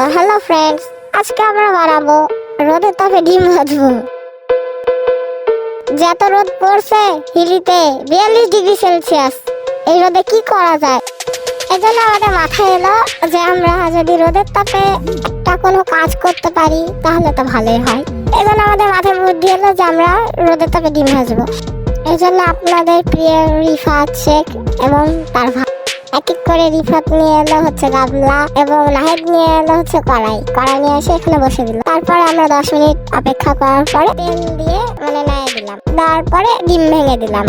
Hello friends আজকে আমরা বানাবো রোদের তাপে ডিম ভাজবো। যত রোদ পড়ছে, হিলিতে বিয়াল্লিশ ডিগ্রি সেলসিয়াস। এই রোদে কি করা যায়? এজন্য আমাদের মাথায় এলো যে আমরা যদি রোদের তাপে একটা কোনো কাজ করতে পারি, তাহলে তো ভালোই হয়। এজন্য আমাদের মাথায় বুদ্ধি এলো যে আমরা রোদের তাপে ডিম ভাজবো। এজন্য আপনাদের প্রিয় রিফাত শেখ এবং তার এক এক করে রিফাত নিয়ে এলো হচ্ছে গাবলা এবং নাহিদ নিয়ে এলো হচ্ছে কড়াই। কড়াই নিয়ে এসে এখানে বসে দিল। তারপরে আমরা দশ মিনিট অপেক্ষা করার পরে তেল দিয়ে মানে নাই দিলাম। তারপরে ডিম ভেঙে দিলাম।